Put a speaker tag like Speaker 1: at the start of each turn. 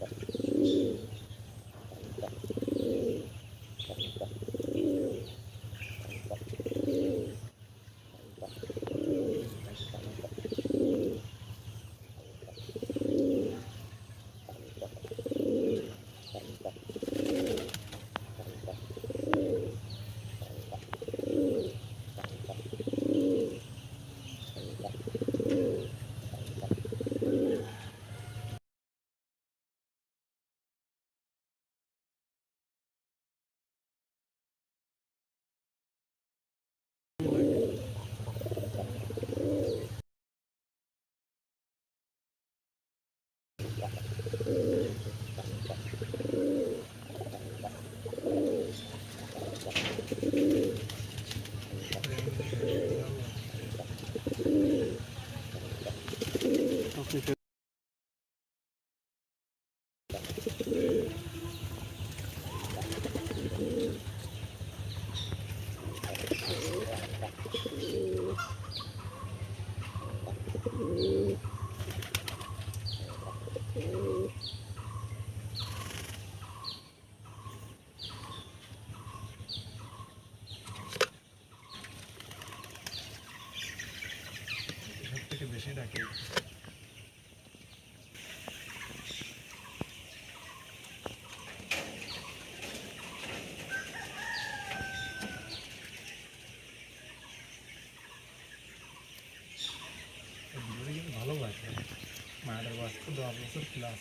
Speaker 1: うん。
Speaker 2: Okay, থেকে বেশি ডাকে মায়ের বাচ্চা দশ বছর প্লাস